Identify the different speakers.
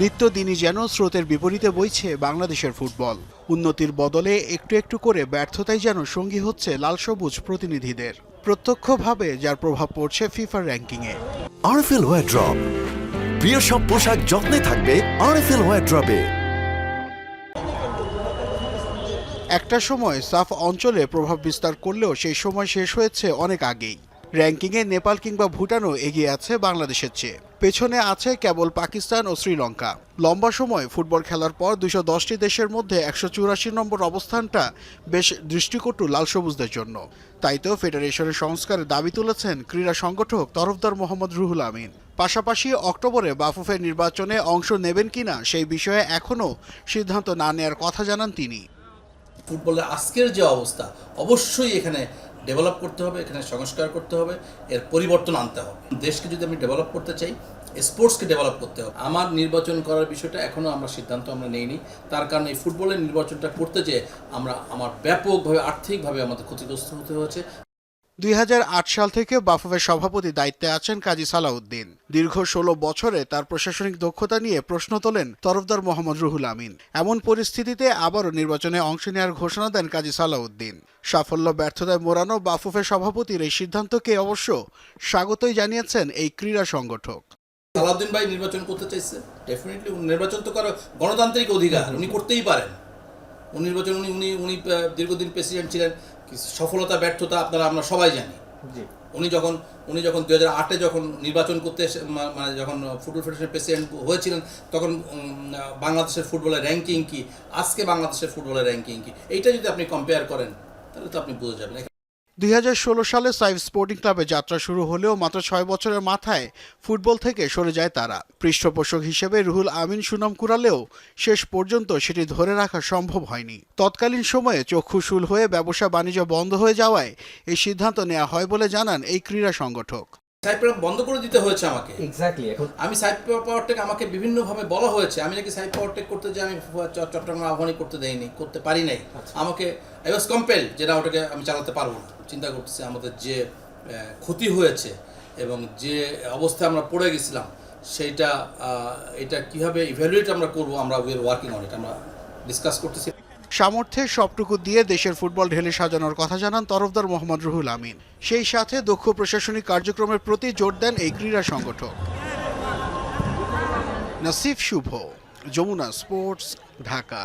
Speaker 1: নিত্যদিনই যেন স্রোতের বিপরীতে বইছে বাংলাদেশের ফুটবল। উন্নতির বদলে একটু একটু করে ব্যর্থতাই যেন সঙ্গী হচ্ছে লাল সবুজ প্রতিনিধিদের। প্রত্যক্ষভাবে যার প্রভাব পড়ছে ফিফার র্যাঙ্কিংয়ে।
Speaker 2: আরএফএল ওয়ার ড্রপ প্রিয় সব পোশাক যত্নে থাকবে আরএফএল ওয়ার ড্রপে
Speaker 1: একটা সময় সাফ অঞ্চলে প্রভাব বিস্তার করলেও সেই সময় শেষ হয়েছে অনেক আগেই। র্যাঙ্কিংয়ে নেপাল কিংবা ভুটানও এগিয়ে আছে বাংলাদেশের চেয়ে। পেছনে আছে কেবল পাকিস্তান ও শ্রীলঙ্কা। লম্বা সময় ফুটবল খেলার পর দুশো দশটি দেশের মধ্যে একশো চুরাশি নম্বর অবস্থানটা বেশ দৃষ্টিকটু লাল সবুজদের জন্য। তাই তো ফেডারেশনের সংস্কারের দাবি তুলেছেন ক্রীড়া সংগঠক তরফদার মোহাম্মদ রুহুল আমিন। পাশাপাশি অক্টোবরে বাফুফের নির্বাচনে অংশ নেবেন কিনা সেই বিষয়ে এখনও সিদ্ধান্ত না নেয়ার কথা জানান তিনি।
Speaker 3: ফুটবলের আজকের যে অবস্থা, অবশ্যই এখানে ডেভেলপ করতে হবে, এখানে সংস্কার করতে হবে, এর পরিবর্তন আনতে হবে। দেশকে যদি আমি ডেভেলপ করতে চাই স্পোর্টসকে ডেভেলপ করতে হবে। আমার নির্বাচন করার বিষয়টা এখনও আমরা সিদ্ধান্ত আমরা নেইনি। তার কারণে এই ফুটবলের নির্বাচনটা করতে যেয়ে আমরা, আমার ব্যাপকভাবে, আর্থিকভাবে আমাদের ক্ষতিগ্রস্ত হতে হয়েছে।
Speaker 1: দুই হাজার আট সাল থেকে বাফুফের সভাপতি দায়িত্বে আছেন কাজী সালাউদ্দিন। দীর্ঘ ষোলো বছরে তার প্রশাসনিক দক্ষতা নিয়ে প্রশ্ন তোলেন তরফদার মোহাম্মদ রুহুল আমিন। এমন পরিস্থিতিতে আবারও নির্বাচনে অংশ নেওয়ার ঘোষণা দেন কাজী সালাউদ্দিন। সাফল্য, ব্যর্থতায় মোড়ানো বাফুফের সভাপতির এই সিদ্ধান্তকে অবশ্য স্বাগতই জানিয়েছেন এই ক্রীড়া সংগঠক।
Speaker 3: সালাউদ্দিন ভাই নির্বাচন করতে চাইছে? ডেফিনেটলি নির্বাচন তো করার গণতান্ত্রিক অধিকার, উনি করতেই পারেন। উনি নির্বাচন উনি উনি উনি দীর্ঘদিন প্রেসিডেন্ট ছিলেন সফলতা ব্যর্থতা আপনারা আমরা সবাই জানি। উনি যখন উনি যখন দু হাজার আটে যখন নির্বাচন করতে মানে যখন ফুটবল ফেডারেশনের প্রেসিডেন্ট হয়েছিলেন তখন বাংলাদেশের ফুটবলের র্যাঙ্কিং কি? আজকে বাংলাদেশের ফুটবলের র্যাঙ্কিং কি? এইটা যদি আপনি কম্পেয়ার করেন তাহলে তো আপনি বুঝে যাবেন।
Speaker 1: দুই হাজার ষোলো সালে সাইফ স্পোর্টিং ক্লাবে যাত্রা শুরু হলেও মাত্র ছয় বছরের মাথায় ফুটবল থেকে সরে যায় তারা। পৃষ্ঠপোষক হিসেবে রুহুল আমিন সুনাম কুড়ালেও শেষ পর্যন্ত সেটি ধরে রাখা সম্ভব হয়নি। তৎকালীন সময়ে চক্ষুশূল হয়ে ব্যবসা বাণিজ্য বন্ধ হয়ে যাওয়ায় এই সিদ্ধান্ত নেওয়া হয় বলে জানান এই ক্রীড়া সংগঠক।
Speaker 3: সাইপ্রাম বন্ধ করে দিতে হয়েছে আমাকে।
Speaker 4: এক্স্যাক্টলি এখন
Speaker 3: আমি সাইড পাওয়ার টেক আমাকে বিভিন্নভাবে বলা হয়েছে। আমি নাকি সাইড পাওয়ার টেক করতে যে আমি চট্টগ্রাম আহ্বানই করতে দেইনি করতে পারি নাই। আমাকে আই ওয়াজ কম্পেল যেটা ওটাকে আমি চালাতে পারব না। চিন্তা করতেছি আমাদের যে ক্ষতি হয়েছে এবং যে অবস্থায় আমরা পড়ে গেছিলাম সেইটা এটা কীভাবে ইভ্যালুয়েট আমরা করব আমরা we are working on it আমরা ডিসকাস করতেছি।
Speaker 1: সামর্থ্যের সবটুকু দিয়ে দেশের ফুটবল ঢেলে সাজানোর কথা জানান তরফদার মোহাম্মদ রুহুল আমিন। সেই সাথে দক্ষ প্রশাসনিক কার্যক্রমের প্রতি জোর দেন এই ক্রীড়া সংগঠক। নাসিফ শুভ, যমুনা স্পোর্টস, ঢাকা।